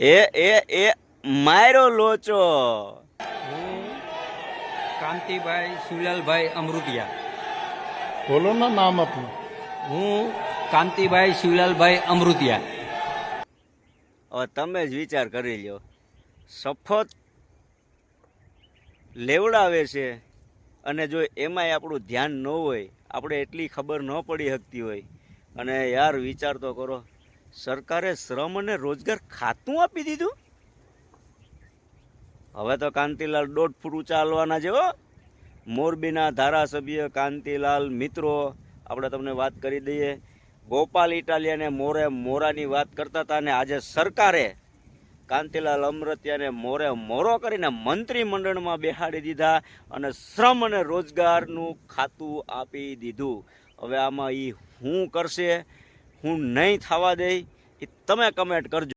એ એ એ માયરો લોચો. હું કાંતિભાઈ શિવલાલભાઈ અમૃતિયા. બોલો ના નામ આપનું. હું કાંતિભાઈ શિવલાલભાઈ અમૃતિયા. હવે તમે જ વિચાર કરી લ્યો. સફત લેવડાવે છે અને જો એમાંય આપણું ધ્યાન ન હોય આપણે એટલી ખબર ન પડી શકતી હોય. અને યાર વિચાર તો કરો. સરકારે શ્રમ અને રોજગાર ખાતું આપી દીધું? હવે તો કાંતિલાલ દોઢ ફૂટ છે, હો. મોરબીના ધારાસભ્ય કાંતિલાલ મિત્રો, આપણે તમને વાત કરી દઈએ. ગોપાલ ઇટાલિયાને મોરે મોરાની વાત કરતા હતા અને આજે સરકારે કાંતિલાલ અમરતિયાને મોરે મોરો કરીને મંત્રીમંડળમાં બેહાડી દીધા અને શ્રમ અને રોજગારનું ખાતું આપી દીધું. હવે આમાં એ હું કરશે? હું નહીં થવા દઈ એ તમે કમેન્ટ કરજો.